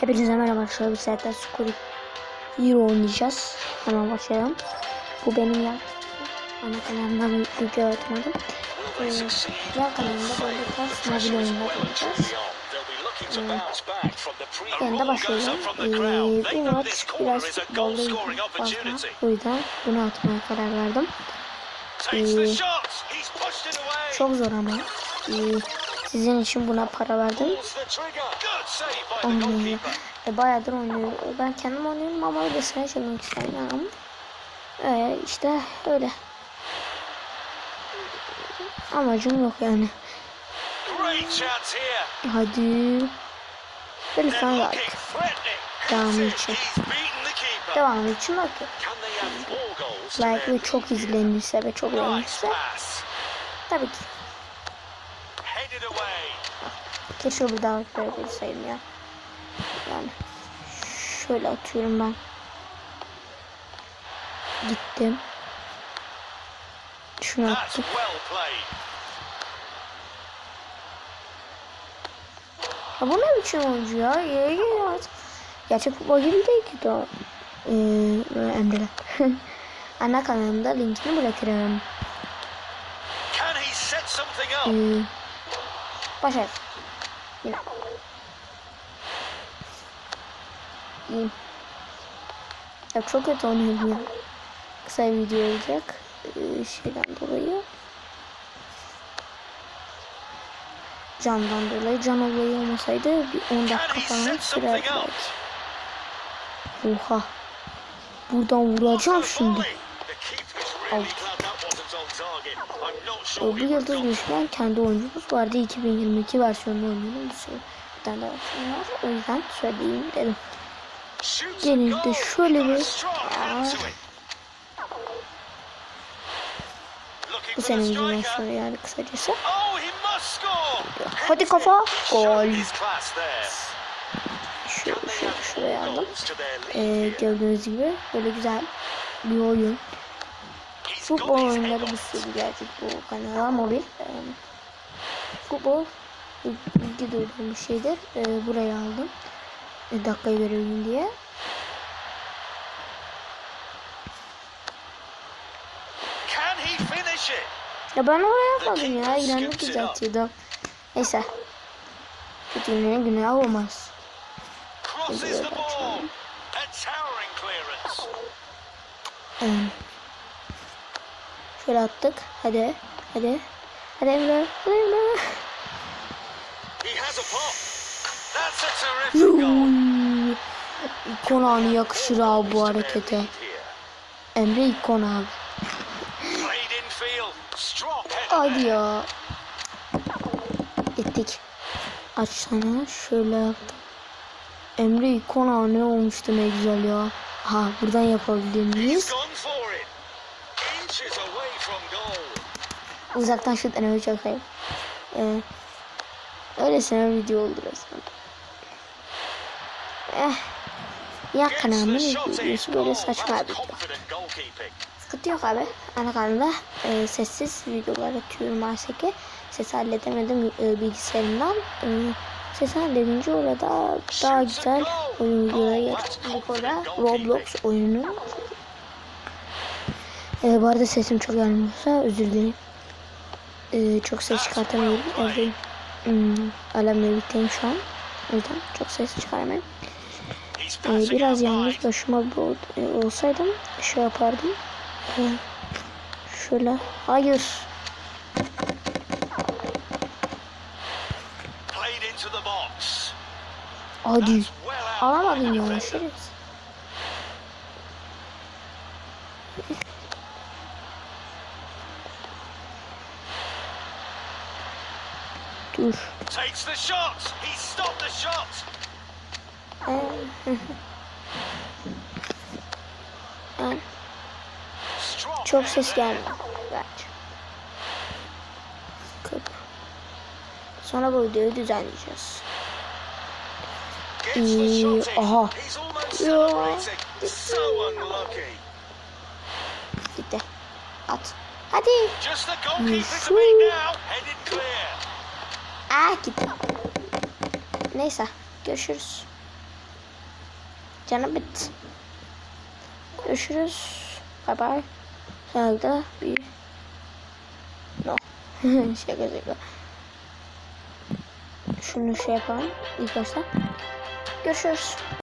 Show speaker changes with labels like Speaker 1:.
Speaker 1: Hepinize merhaba arkadaşlar. Bir saatten Squid Hero oynayacağız. Hemen başlayalım. Bu benim yan ana kanalımdan video atmadım. Ee, yan kanalımda böyle tarz mobil oyunlar oynayacağız. Ee, ben de başlayalım. Ee, bir maç biraz futboldayım fazla. O yüzden bunu atmaya karar verdim. Ee, çok zor ama. Ee, sizin için buna para verdim. Oynuyor. E, bayağıdır oynuyorum. Ben kendim oynuyorum ama öylesine çekmek istemiyorum. Ee, işte öyle. Amacım yok yani. Hadi. Ve lütfen like. Devamı için. Devamı için like. Like ve çok izlenirse ve çok beğenirse tabii ki. Keşke bir daha verebilseydim ya. Yani şöyle atıyorum ben. Gittim. Şunu attım. Ha bu ne biçim oyuncu ya? Ya, ya. Gerçek futbol gibi değil ki daha. Ee, Emre. Ana kanalımda linkini bırakırım. Ee, başar. Yine. İyiyim. Ya çok kötü oynuyorum ya. Kısa bir video olacak. Ee, şeyden dolayı. Candan dolayı. Can olayı olmasaydı bir 10 dakika falan sürerdi belki. Oha. Buradan vuracağım şimdi. Out. E, bu yıldız düşman kendi oyuncumuz vardı. 2022 versiyonunu oynuyorum. Bu sefer bir tane daha versiyon var. O yüzden söyleyeyim dedim. Gelin de şöyle bir... Bu senin yüzünden sonra yani kısacası. Hadi kafa. Gol. Şöyle, şöyle şuraya aldım. Ee, gördüğünüz gibi böyle güzel bir oyun. Futbol oyunları bir sürü gelecek bu kanala mobil. Ee, futbol ilgi duyduğum bir şeydir. Ee, buraya aldım. E, dakikayı verelim diye. Ya ben oraya yapmadım ya. İlanı düzeltiyordu. Neyse. Kötü gününe günah olmaz. Ee, şöyle attık. Hadi. Hadi. Hadi Emre. Hadi Emre. İkon anı yakışır abi bu harekete. Emre ikon abi. Hadi ya. Gittik. Aç sana şöyle yaptım. Emre ikon abi ne olmuştu ne güzel ya. Ha buradan yapabilir miyiz? Uzaktan şut denemeyi çok sevdim. Ee, öylesine video oldu resmen. Eh. Ya kanalımın videosu böyle saçma bir video. Sıkıntı yok abi. Ana kanalda e, sessiz videolar atıyorum maalesef ki. Sesi halledemedim e, bilgisayarımdan. E, sesi halledince orada daha güzel oyun videoları gelecek. Orada Roblox oyunu. E, bu arada sesim çok gelmiyorsa özür dilerim. E, çok ses çıkartamıyorum. Evdeyim. Hmm, alemle birlikteyim şu an. O yüzden çok ses çıkaramıyorum. Ee, biraz yalnız başıma bir e, olsaydım şey yapardım. Ee, şöyle. Hayır. Hadi. Alamadın ya. Şerefsiz. Dur.
Speaker 2: Takes the shot. He stopped the shot.
Speaker 1: Yani
Speaker 2: Strong.
Speaker 1: çok ses gelmiyor bence. Kıp. Sonra bu videoyu düzenleyeceğiz.
Speaker 2: Gets the shot in.
Speaker 1: aha.
Speaker 2: He's almost
Speaker 1: Ya.
Speaker 2: So unlucky.
Speaker 1: Gitti. At. Hadi. Ah gitti. Neyse. Görüşürüz. Canım bitti. Görüşürüz. Bye bye. Herhalde bir... No. şaka şaka. Şunu şey yapalım. İlk başta. Görüşürüz.